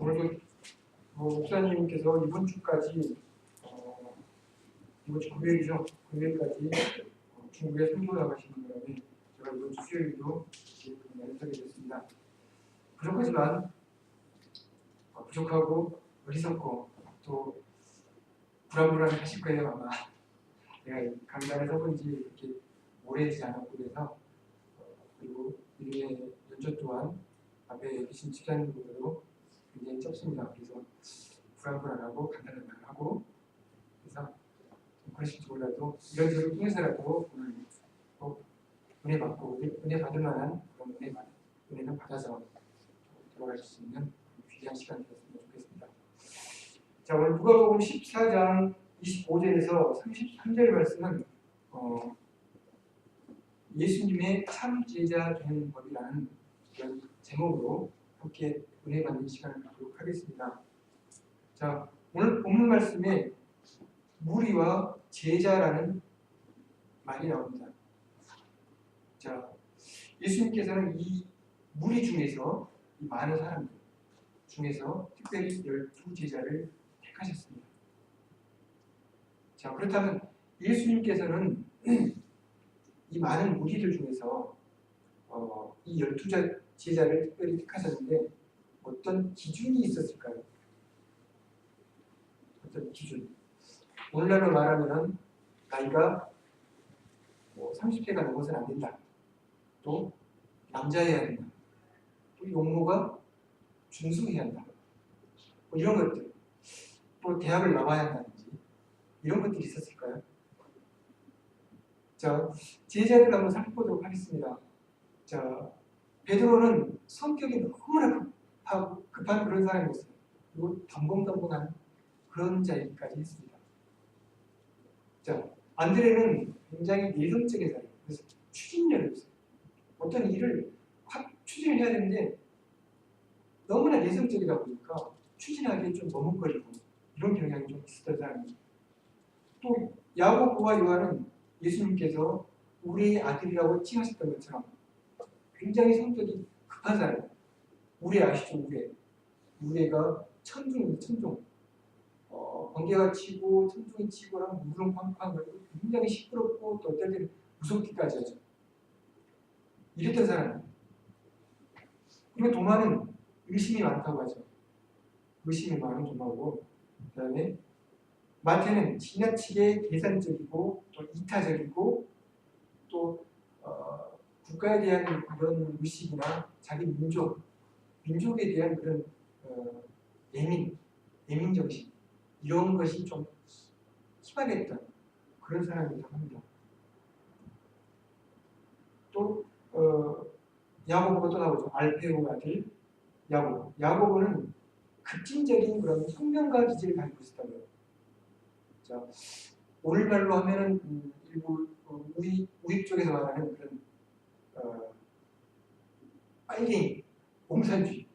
오늘도 뭐 목사님께서 이번 주까지 어, 이번 주 금요일이죠. 금요일까지 어, 중국에 선교 나가시는 바람에 제가 이번 주 수요일도 연락하게 됐습니다. 부족하지만 어, 부족하고 어리석고 또 불안불안하실 거예요 아마. 내가 이 강단에 서본 지 이렇게 오래지 않았고 그래서 어, 그리고 이름의 연초 또한 앞에 계신 집사님들도 굉장히 적습니다. 그래서 불안불안하고 간단한 말을 하고 그래서 좀 그러실지 몰라도 이런 저를 통해서라도 오늘 꼭 은혜 받고 은혜, 받을 만한 그런 은혜 받, 은혜는 받아서 들어갈 수 있는 귀한 시간이 되었으면 좋겠습니다. 자 오늘 누가복음 14장 25절에서 33절 말씀은 어, 예수님의 참 제자 되는 법이라는 제목으로 함께 은혜 받는 시간을 갖도록 하겠습니다. 자 오늘 본문 말씀에 무리와 제자라는 말이 나옵니다. 자 예수님께서는 이 무리 중에서 이 많은 사람들 중에서 특별히 열두 제자를 택하셨습니다. 자 그렇다면 예수님께서는 이 많은 무리들 중에서 어, 이 열두 제자를 특별히 택하셨는데 어떤 기준이 있었을까요? 어떤 기준? 오늘날로 말하면 나이가 뭐 30세가 넘어서는 안 된다. 또 남자여야 된다. 또 용모가 준수해야 한다. 뭐 이런 것들. 또 대학을 나와야 한다든지 이런 것들이 있었을까요? 자, 제자들 한번 살펴보도록 하겠습니다. 자, 베드로는 성격이 너무나 급하고 급한 그런 사람이었어요. 그리고 덤벙덤벙한 그런 자이기까지 했습니다. 자, 안드레는 굉장히 내성적인 사람이에요. 그래서 추진력이 없어요. 어떤 일을 확 추진을 해야 되는데 너무나 내성적이다 보니까 추진하기에 좀 머뭇거리고 이런 경향이 좀 있었던 사람이에요. 또 야고보와 요한은 예수님께서 우리의 아들이라고 칭하셨던 것처럼 굉장히 성격이 사람. 우레 아시죠? 우레. 우레가 천둥이 천둥. 어, 번개가 치고 천둥이 치고 하면 물은 쾅쾅 거리고 굉장히 시끄럽고 또 어떨 때는 무섭기까지 하죠. 이랬던 사람. 그리고 도마는 의심이 많다고 하죠. 의심이 많은 도마고 그 다음에 마태는 지나치게 계산적이고 또 이타적이고 또 어, 국가에 대한 그런 의식이나 자기 민족, 민족에 대한 그런 어, 예민, 예민 정신 이런 것이 좀 희박했던 그런 사람이라고 합니다. 또 어, 야고보가 또 나오죠. 알페오 아들 야고보. 야고보는 급진적인 그런 혁명가 기질을 가지고 있었다고요. 자, 오늘날로 하면은 음, 일부 어, 우리 우익 쪽에서 말하는 그런 어, 빨갱이, 공산주의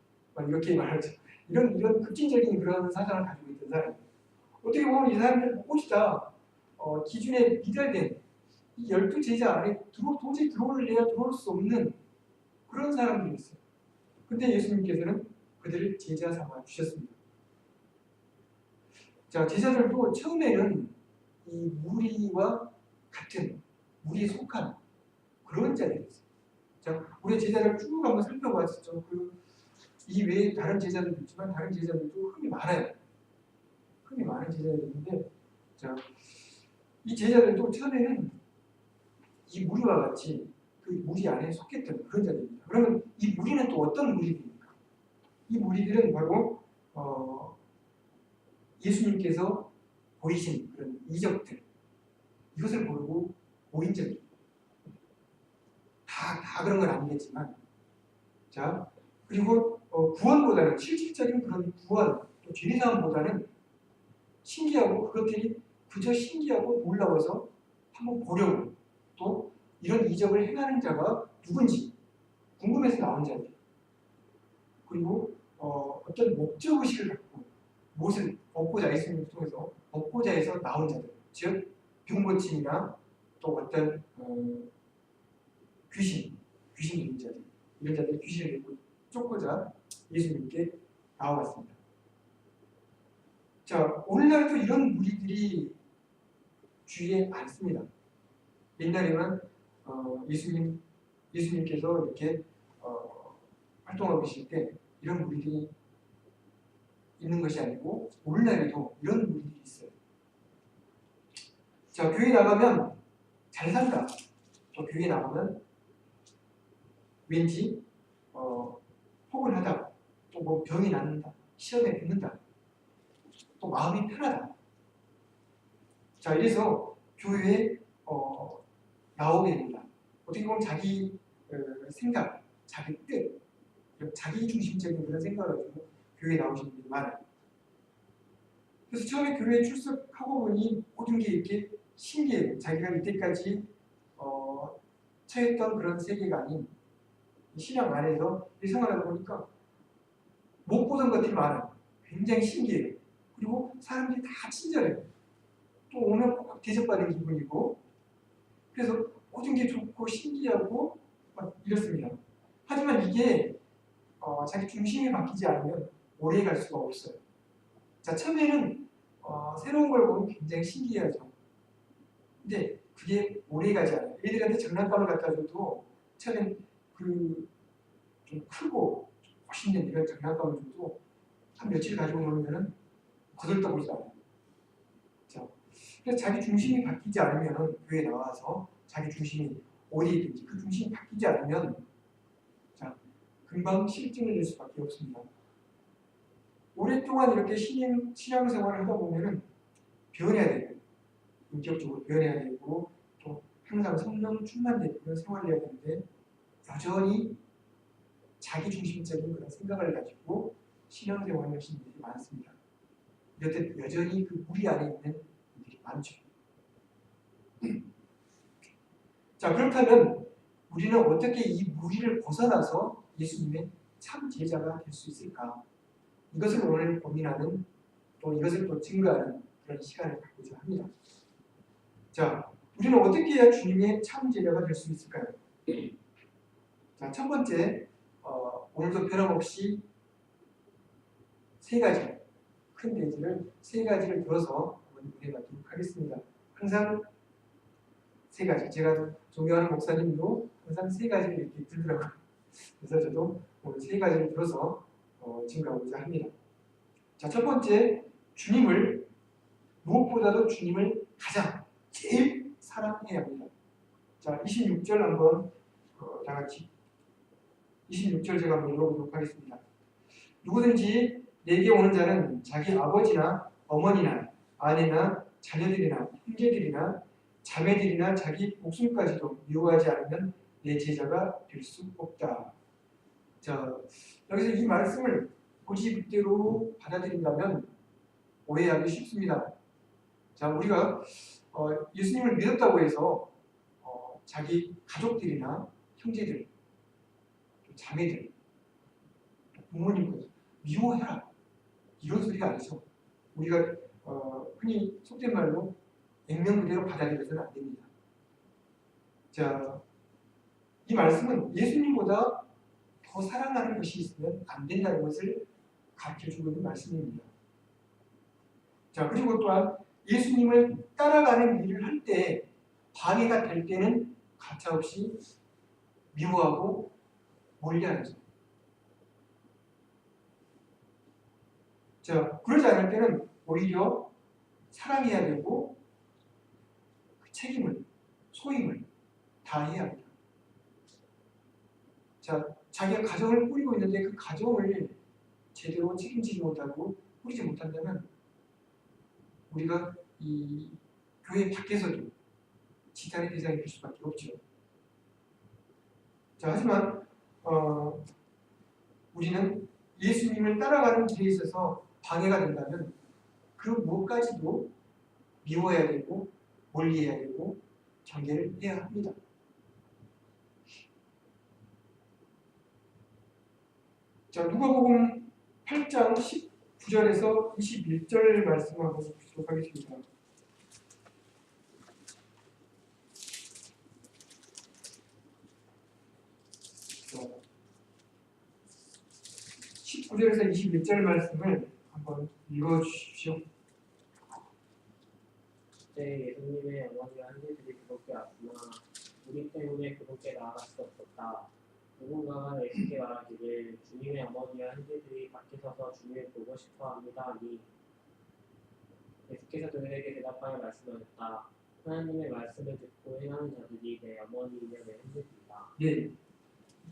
이렇게 말하죠. 이런 이런 급진적인 그런 사상을 가지고 있던 사람. 어떻게 보면 이 사람들 모두 어, 기준에 미달된 이 열두 제자 안에 들어 도저히 들어올래야 들어올 수 없는 그런 사람들이었어요. 근데 예수님께서는 그들을 제자 삼아 주셨습니다. 자, 제자들도 처음에는 이 무리와 같은 무리에 속한 그런 자들이었어요. 자, 우리 제자들 쭉 한번 살펴봤었죠. 그이 외에 다른 제자들도 있지만 다른 제자들도 흠이 많아요. 흠이 많은 제자들이 있는데, 자, 이 제자들도 처음에는 이 무리와 같이 그 무리 안에 속했던 그런 자들입니다. 그러면 이 무리는 또 어떤 무리들입니까? 이 무리들은 바로 어, 예수님께서 보이신 그런 이적들 이것을 모르고 오인적이 다, 다 그런 건 아니겠지만 자 그리고 어, 구원보다는 실질적인 그런 구원 또 죄사함보다는 신기하고 그것들이 그저 신기하고 놀라워서 한번 보려고 또 이런 이적을 행하는 자가 누군지 궁금해서 나온 자들. 그리고 어, 어떤 목적의식을 갖고 무엇을 얻고자 예수님을 통해서 얻고자 해서 나온 자들. 즉 병고침이나 또 어떤 어, 귀신 귀신 들린 자들 이런 자들 귀신을 입고 쫓고자 예수님께 나와봤습니다. 자, 오늘날도 이런 무리들이 주위에 많습니다. 옛날에는 어, 예수님 예수님께서 이렇게 어, 활동하고 계실 때 이런 무리들이 있는 것이 아니고 오늘날에도 이런 무리들이 있어요. 자, 교회 나가면 잘 산다. 또 교회 나가면 왠지 어, 포근하다. 또 뭐 병이 낫는다. 시험에 붙는다. 또 마음이 편하다. 자, 이래서 교회에 어, 나오게 됩니다. 어떻게 보면 자기 어, 생각, 자기 뜻, 자기 중심적인 그런 생각을 가지고 교회에 나오시는 분이 많아요. 그래서 처음에 교회에 출석하고 보니 모든 게 이렇게 신기해요. 자기가 이때까지 어, 처했던 그런 세계관이 이 신앙 안에서 이 생활하다 보니까 못 보던 것들이 많아요. 굉장히 신기해요. 그리고 사람들이 다 친절해요. 또 오면 꼭 대접받은 기분이고 그래서 모든 게 좋고 신기하고 막 이렇습니다. 하지만 이게 어, 자기 중심이 바뀌지 않으면 오래 갈 수가 없어요. 자 처음에는 어, 새로운 걸 보면 굉장히 신기하죠. 근데 그게 오래 가지 않아요. 애들한테 장난감을 갖다 줘도 처음엔 그좀 크고 멋있는 이런 장난감을 줘도 한 며칠 가지고 놀면은 거들떠보지 않아요. 자, 그래서 자기 중심이 바뀌지 않으면 교회에 나와서 자기 중심이 어디든지 그 중심이 바뀌지 않으면 자 금방 실증을 낼 수밖에 없습니다. 오랫동안 이렇게 신앙, 신앙 생활을 하다 보면은 변해야 돼요. 인격적으로 변해야 되고 또 항상 성령 충만된 그런 생활을 해야 되는데 여전히 자기 중심적인 그런 생각을 가지고 신앙생활을 하시는 분들이 많습니다. 이렇듯 여전히 그 무리 안에 있는 분들이 많죠. 자 그렇다면 우리는 어떻게 이 무리를 벗어나서 예수님의 참 제자가 될 수 있을까? 이것을 오늘 고민하는 또 이것을 또 증거하는 그런 시간을 갖고자 합니다. 자, 우리는 어떻게 해야 주님의 참 제자가 될 수 있을까요? 자, 첫 번째, 어, 오늘도 변함없이 세 가지 큰 대지를 세 가지를 들어서 문제 갖도록 하겠습니다. 항상 세 가지. 제가 존경하는 목사님도 항상 세 가지를 이렇게 들더라고요. 그래서 저도 오늘 세 가지를 들어서 어, 증거하고자 합니다. 자, 첫 번째, 주님을 무엇보다도 주님을 가장 제일 사랑해야 합니다. 자, 26절 한번 어, 다 같이 26절 제가 한번 읽어보도록 하겠습니다. 누구든지 내게 오는 자는 자기 아버지나 어머니나 아내나 자녀들이나 형제들이나 자매들이나 자기 목숨까지도 미워하지 않으면 내 제자가 될 수 없다. 자, 여기서 이 말씀을 고지식대로 받아들인다면 오해하기 쉽습니다. 자, 우리가 어, 예수님을 믿었다고 해서 어, 자기 가족들이나 형제들, 자매들, 부모님까지 미워해라 이런 소리가 아니죠. 우리가 어, 흔히 속된 말로 액면 그대로 받아들여서는 안 됩니다. 자, 이 말씀은 예수님보다 더 사랑하는 것이 있으면 안 된다는 것을 가르쳐주고 있는 말씀입니다. 자, 그리고 또한 예수님을 따라가는 일을 할 때 방해가 될 때는 가차없이 미워하고 멀리하죠. 자, 그러지 않을 때는 오히려 사랑해야 되고 그 책임을, 소임을 다해야 합니다. 자, 자기가 가정을 꾸리고 있는데 그 가정을 제대로 책임지지 못하고 꾸리지 못한다면 우리가 이 교회 밖에서도 지탄의 대상이 될 수밖에 없죠. 자, 하지만 어, 우리는 예수님을 따라가는 길에 있어서 방해가 된다면 그 무엇까지도 미워해야 되고 멀리해야 되고 경계를 해야 합니다. 자, 누가복음 8장 19절에서 21절 말씀 한번 보도록 하겠습니다. 자, 19절에서 21절 말씀을 한번 읽어 주십시오. 첫째 예수님의 어머니와 형제들이 그곳에 왔으나 우리 때문에 그곳에 나아갈 수 없었다. 누군가가 예수께 말하기를 주님의 어머니와 형제들이 밖에 서서 주님을 보고 싶어 합니다 하니 예수께서 그들에게 대답하여 말씀하셨다. 하나님의 말씀을 듣고 행하는 자들이 내 어머니이며 내 형제들이다. 예,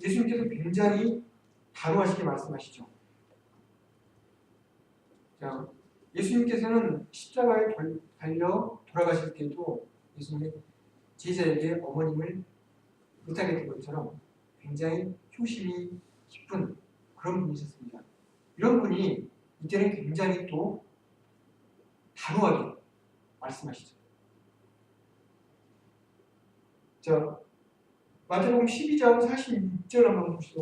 예수님께서 굉장히 단호하시게 말씀하시죠. 자, 예수님께서는 십자가에 달- 달려 돌아가실 때도 예수님 제자에게 어머님을 못하게 된 것처럼 굉장히 효심이 깊은 그런 분이셨습니다. 이런 분이 이때는 굉장히 또 단호하게 말씀하시죠. 자, 마태복음 12장 46절 한번 보시죠.